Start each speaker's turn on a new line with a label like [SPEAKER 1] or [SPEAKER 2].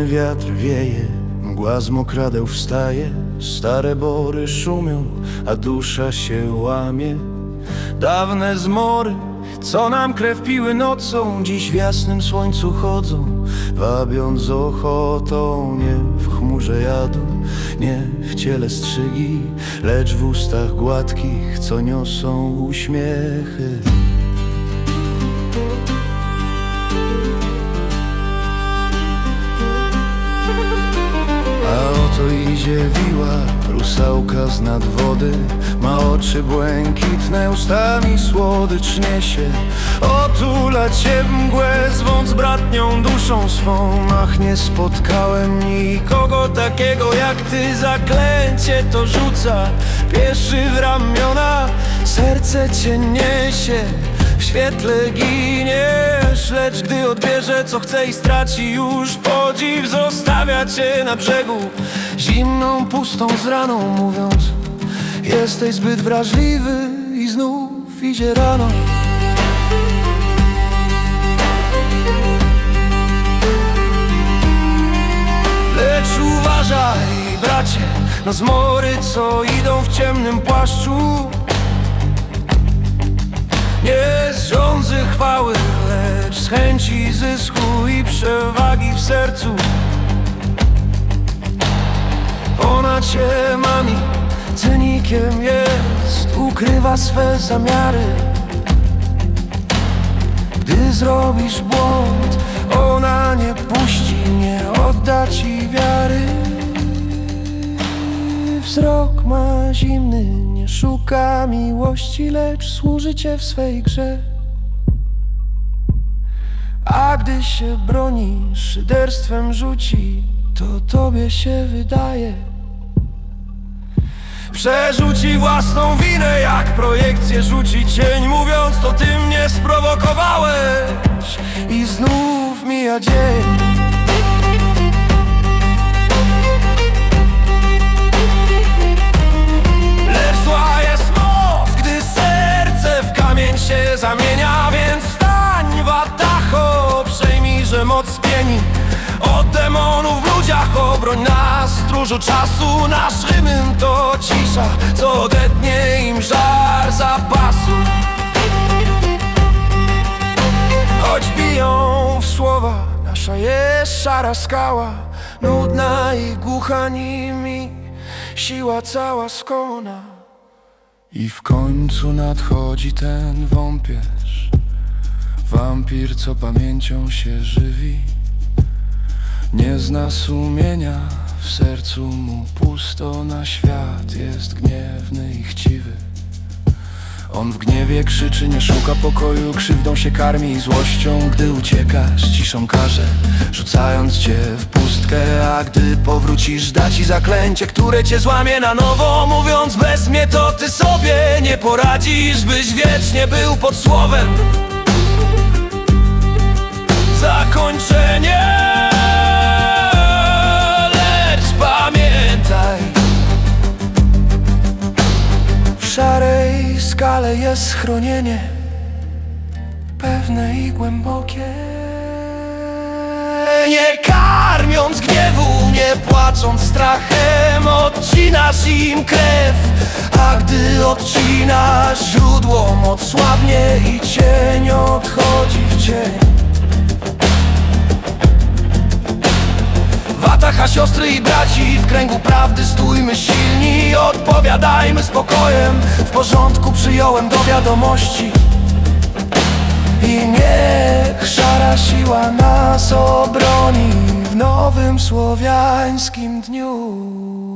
[SPEAKER 1] Zimny wiatr wieje, mgła z mokradeł wstaje Stare bory szumią, a dusza się łamie. Dawne zmory, co nam krew piły nocą Dziś w jasnym słońcu chodzą, wabiąc ochotą Nie w chmurze jadu, nie w ciele strzygi Lecz w ustach gładkich, co niosą uśmiechy A oto idzie wiła, rusałka z nad wody. Ma oczy błękitne, ustami słodycz niesie Otula cię w mgłę, zwąc bratnią duszą swą. Ach, nie spotkałem nikogo takiego jak ty. Zaklęcie to rzuca, pieszy w ramiona Serce cię niesie, w świetle giniesz Lecz gdy odbierze co chce i straci już podziw Zostawia cię na brzegu. Zimną, pustą z raną mówiąc Jesteś zbyt wrażliwy i znów idzie rano. Lecz uważaj, bracie, na zmory, co idą w ciemnym płaszczu nie z żądzy chwały, lecz z chęci zysku i przewagi w sercu. Ona cię mami, cynikiem jest, ukrywa swe zamiary. Gdy zrobisz błąd, ona nie puści, nie odda ci wiary. Wzrok ma zimny, szuka miłości, lecz służy cię w swej grze. A gdy się broni, szyderstwem rzuci, to tobie się wydaje. Przerzuci własną winę, jak projekcję rzuci cień, mówiąc to ty mnie sprowokowałeś. I znów mija dzień. Przejmij, że moc pieni Od demonów w ludziach obroń nas, stróżu czasu Nasz rymyn to cisza, co odetnie im żar zapasu. Choć biją w słowa, nasza jest szara skała. Nudna i głucha nimi, siła cała skona. I w końcu nadchodzi ten wąpierz Wampir, co pamięcią się żywi Nie zna sumienia, w sercu mu pusto Na świat jest gniewny i chciwy. On w gniewie krzyczy, nie szuka pokoju Krzywdą się karmi i złością Gdy uciekasz, ciszą karze Rzucając cię w pustkę A gdy powrócisz, da ci zaklęcie Które cię złamie na nowo. Mówiąc bez mnie to ty sobie nie poradzisz Byś wiecznie był pod słowem Zakończenie. Lecz pamiętaj w szarej skale jest schronienie Pewne i głębokie. Nie karmiąc gniewu, nie płacząc strachem Odcinasz im krew. A gdy odcinasz źródło Moc słabnie i cień Watacha siostry i braci W kręgu prawdy stójmy silni Odpowiadajmy spokojem. W porządku przyjąłem do wiadomości. I niech szara siła nas obroni W nowym słowiańskim dniu